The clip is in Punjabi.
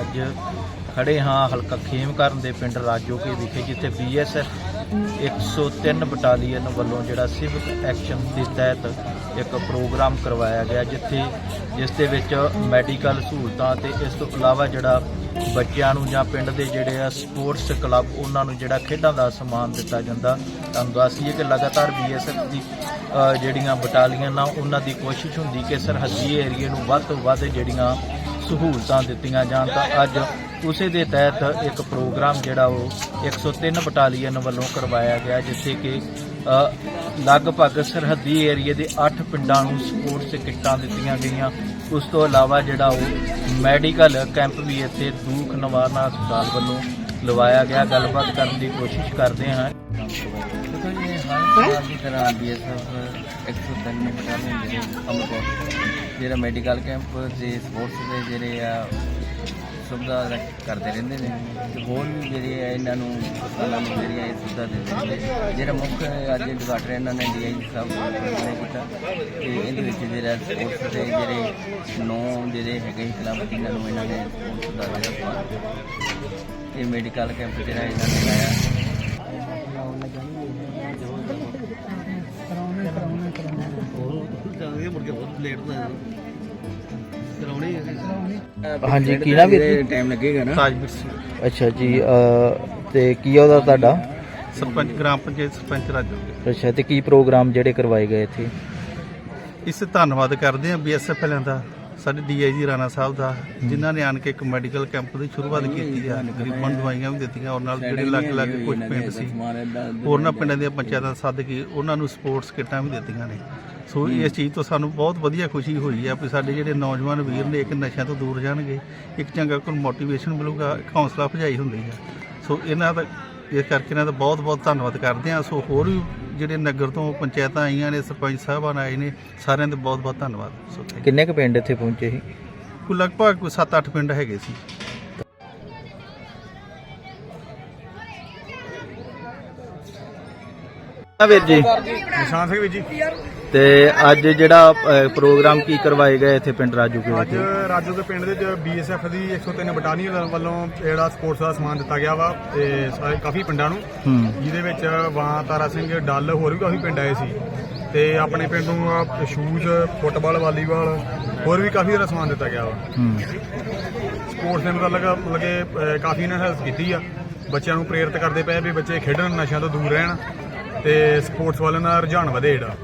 ਅੱਜ ਖੜੇ ਹਾਂ ਹਲਕਾ ਖੇਮਕਰਨ ਦੇ ਪਿੰਡ ਰਾਜੋਕੇ ਵਿਖੇ, ਜਿੱਥੇ ਬੀਐਸਐਫ 103 ਬਟਾਲੀਅਨ ਵੱਲੋਂ ਜਿਹੜਾ ਸਿਵਲ ਐਕਸ਼ਨ ਦੇ ਤਹਿਤ ਇੱਕ ਪ੍ਰੋਗਰਾਮ ਕਰਵਾਇਆ ਗਿਆ, ਜਿੱਥੇ ਜਿਸ ਦੇ ਵਿੱਚ ਮੈਡੀਕਲ ਸਹੂਲਤਾਂ ਤੇ ਇਸ ਤੋਂ ਇਲਾਵਾ ਜਿਹੜਾ ਬੱਚਿਆਂ ਨੂੰ ਜਾਂ ਪਿੰਡ ਦੇ ਜਿਹੜੇ ਆ ਸਪੋਰਟਸ ਕਲੱਬ, ਉਹਨਾਂ ਨੂੰ ਜਿਹੜਾ ਖੇਡਾਂ ਦਾ ਸਮਾਨ ਦਿੱਤਾ ਜਾਂਦਾ। ਤੁਹਾਨੂੰ ਦੱਸੀਏ ਕਿ ਲਗਾਤਾਰ ਬੀਐਸਐਫ ਦੀ ਜਿਹੜੀਆਂ ਬਟਾਲੀਅਨ ਆ ਉਹਨਾਂ ਦੀ ਕੋਸ਼ਿਸ਼ ਹੁੰਦੀ ਕਿ ਸਰਹੱਦੀ ਏਰੀਏ ਨੂੰ ਵੱਧ ਤੋਂ ਵੱਧ ਜਿਹੜੀਆਂ ਸਹੂਲਤਾਂ ਦਿੱਤੀਆਂ ਜਾਣ ਤਾਂ ਅੱਜ ਉਸੇ ਦੇ ਤਹਿਤ ਇੱਕ ਪ੍ਰੋਗਰਾਮ ਜਿਹੜਾ ਉਹ 103 ਬਟਾਲੀਅਨ ਵੱਲੋਂ ਕਰਵਾਇਆ ਗਿਆ, ਜਿੱਥੇ ਕਿ ਲਗਭਗ ਸਰਹੱਦੀ ਏਰੀਏ ਦੇ 8 ਪਿੰਡਾਂ ਨੂੰ ਸਪੋਰਟਸ ਕਿੱਟਾਂ ਦਿੱਤੀਆਂ ਗਈਆਂ। ਉਸ ਤੋਂ ਇਲਾਵਾ ਜਿਹੜਾ ਉਹ ਮੈਡੀਕਲ ਕੈਂਪ ਵੀ ਇੱਥੇ ਦੂਖ ਨਿਵਾਰਨਾ ਹਸਪਤਾਲ ਵੱਲੋਂ ਲਵਾਇਆ ਗਿਆ। ਗੱਲਬਾਤ ਕਰਨ ਦੀ ਕੋਸ਼ਿਸ਼ ਕਰਦੇ ਹਾਂ। ਦੇਖੋ ਜੀ ਹਰ ਸਾਲ ਦੀ ਤਰ੍ਹਾਂ ਬੀਐਸਐਫ 103 ਬਟਾਲੀਅਨ ਜਿਹੜੇ ਅਮਰਕੋਟ ਜਿਹੜਾ ਮੈਡੀਕਲ ਕੈਂਪ ਤੇ ਸਪੋਰਟਸ ਦੇ ਜਿਹੜੇ ਆ, ਸੁਵਿਧਾ ਕਰਦੇ ਰਹਿੰਦੇ ਨੇ। ਤੇ ਹੋਰ ਵੀ ਜਿਹੜੇ ਆ, ਇਹਨਾਂ ਨੂੰ ਹਸਪਤਾਲਾਂ ਨੂੰ ਜਿਹੜੀਆਂ ਇਹ ਸੁਵਿਧਾ ਦਿੰਦੇ ਨੇ। ਜਿਹੜਾ ਮੁੱਖ ਅੱਜ ਉਦਘਾਟਨ ਇਹਨਾਂ ਨੇ ਡੀਆਈ ਸਾਹਿਬ ਨੇ ਕੀਤਾ। ਤੇ ਇਹਦੇ ਵਿੱਚ ਜਿਹੜਾ ਸਪੋਰਟਸ ਦੇ ਜਿਹੜੇ ਨੌ ਜਿਹੜੇ ਹੈਗੇ ਕਲੱਬ ਜਿਨ੍ਹਾਂ ਨੂੰ ਇਹਨਾਂ ਨੇ ਸਪੋਰਟਸ ਦਾ ਜਿਹੜਾ ਤੇ ਮੈਡੀਕਲ ਕੈਂਪ ਜਿਹੜਾ ਇਹਨਾਂ ਨੇ ਲਾਇਆ। ਹਾਂਜੀ, ਕੀ ਨਾਮ ਵੀਰ? ਟਾਈਮ ਲੱਗੇਗਾ ਨਾ। ਰਾਜਵੀਰ ਸਿੰਘ। ਅੱਛਾ ਜੀ ਤੇ ਕੀ ਉਹਦਾ ਤੁਹਾਡਾ? ਸਰਪੰਚ ਗ੍ਰਾਮ ਪੰਚਾਇਤ ਸਰਪੰਚ ਰਾਜੋਗੇ ਅੱਛਾ ਤੇ ਕੀ ਪ੍ਰੋਗਰਾਮ ਜਿਹੜੇ ਕਰਵਾਏ ਗਏ ਇੱਥੇ? ਇਸ ਧੰਨਵਾਦ ਕਰਦੇ ਹਾਂ ਬੀਐਸਐਫ ਵਾਲਿਆਂ ਦਾ। ਸਾਡੇ ਡੀਆਈਜੀ ਰਾਣਾ ਸਾਹਿਬ ਦਾ ਜਿਨ੍ਹਾਂ ਨੇ ਆਣ ਕੇ ਇੱਕ ਮੈਡੀਕਲ ਕੈਂਪ ਦੀ ਸ਼ੁਰੂਆਤ ਕੀਤੀ ਆ ਗਰੀਬਾਂ ਨੂੰ ਦਵਾਈਆਂ ਵੀ ਦਿੱਤੀਆਂ ਔਰ ਨਾਲ ਜਿਹੜੇ ਲੱਗ ਲੱਗ ਕੁਝ ਪਿੰਡ ਸੀ ਹੋਰਨਾਂ ਪਿੰਡਾਂ ਦੀਆਂ ਪੰਚਾਇਤਾਂ ਸੱਦ ਕੇ ਉਹਨਾਂ ਨੂੰ ਸਪੋਰਟਸ ਕਿੱਟਾਂ ਵੀ ਦਿੱਤੀਆਂ ਨੇ। ਸੋ ਇਸ ਚੀਜ਼ ਤੋਂ ਸਾਨੂੰ ਬਹੁਤ ਵਧੀਆ ਖੁਸ਼ੀ ਹੋਈ ਆ ਵੀ ਸਾਡੇ ਜਿਹੜੇ ਨੌਜਵਾਨ ਵੀਰ ਨੇ ਇੱਕ ਨਸ਼ਿਆਂ ਤੋਂ ਦੂਰ ਜਾਣਗੇ ਇੱਕ ਚੰਗਾ ਕੋਈ ਮੋਟੀਵੇਸ਼ਨ ਮਿਲੂਗਾ ਇੱਕ ਹੌਸਲਾ ਅਫਜ਼ਾਈ ਹੁੰਦੀ ਆ। ਸੋ ਇਹਨਾਂ ਦਾ ਇਸ ਕਰਕੇ ਇਹਨਾਂ ਦਾ ਬਹੁਤ ਬਹੁਤ ਧੰਨਵਾਦ ਕਰਦੇ ਆ। ਸੋ ਹੋਰ ਵੀ ਜਿਹੜੇ ਨਗਰ ਤੋਂ ਪੰਚਾਇਤਾਂ ਆਈਆਂ ਨੇ ਸਰਪੰਚ ਸਾਹਿਬਾਨ ਆਏ ਨੇ ਸਾਰਿਆਂ ਦਾ ਬਹੁਤ ਬਹੁਤ ਧੰਨਵਾਦ। ਸੋ thank you। ਕਿੰਨੇ ਕੁ ਪਿੰਡ ਇੱਥੇ ਪਹੁੰਚੇ ਸੀ? ਕੋਈ ਲਗਭਗ ਕੋਈ 7-8 ਪਿੰਡ ਹੈਗੇ ਸੀ। ਆ ਵੀਰ ਜੀ। ਨਿਸ਼ਾਨ ਸਿੰਘ ਵੀ ਜੀ। ਤੇ ਅੱਜ ਜਿਹੜਾ ਅ, ਪ੍ਰੋਗਰਾਮ ਕੀ ਕਰਵਾਏ ਗਏ ਇੱਥੇ ਪਿੰਡ ਰਾਜੂ ਕੇ ਅੱਜ ਰਾਜੋ ਦੇ ਪਿੰਡ ਦੇ ਬੀਐਸਐਫ ਦੀ 103 ਬਟਾਲੀਅਨ ਵੱਲੋਂ ਜਿਹੜਾ ਸਪੋਰਟਸ ਦਾ ਸਮਾਨ ਦਿੱਤਾ ਗਿਆ ਵਾ ਤੇ ਸਾਰੇ ਕਾਫੀ ਪਿੰਡਾਂ ਨੂੰ ਹੂੰ। ਜਿਹਦੇ ਵਿੱਚ ਵਾਂ ਤਾਰਾ ਸਿੰਘ ਡੱਲ ਹੋਰ ਵੀ ਕਾਫੀ ਪਿੰਡ ਆਏ ਸੀ। ਤੇ ਆਪਣੇ ਪਿੰਡ ਨੂੰ ਸ਼ੂਜ਼ ਫੁੱਟਬਾਲ ਵਾਲੀਬਾਲ ਹੋਰ ਵੀ ਕਾਫੀ ਜ਼ਿਆਦਾ ਸਮਾਨ ਦਿੱਤਾ ਗਿਆ ਵਾ। ਹੂੰ। ਸਪੋਰਟਸ ਦੇ ਮਤਲਬ ਲਗੇ ਕਾਫੀ ਇਹਨਾਂ ਹੈਲਪ ਕੀਤੀ ਆ। ਬੱਚਿਆਂ ਨੂੰ ਪ੍ਰੇਰਿਤ ਕਰਦੇ ਪਏ ਵੀ ਬੱਚੇ ਖੇਡਣ ਨਸ਼ਿਆਂ ਤੋਂ ਦੂਰ ਰਹਿਣ। ਤੇ ਸਪੋਰਟਸ ਵੱਲ ਨਾਲ ਰੁਝਾਨ ਵਧੇ ਜਿਹੜਾ।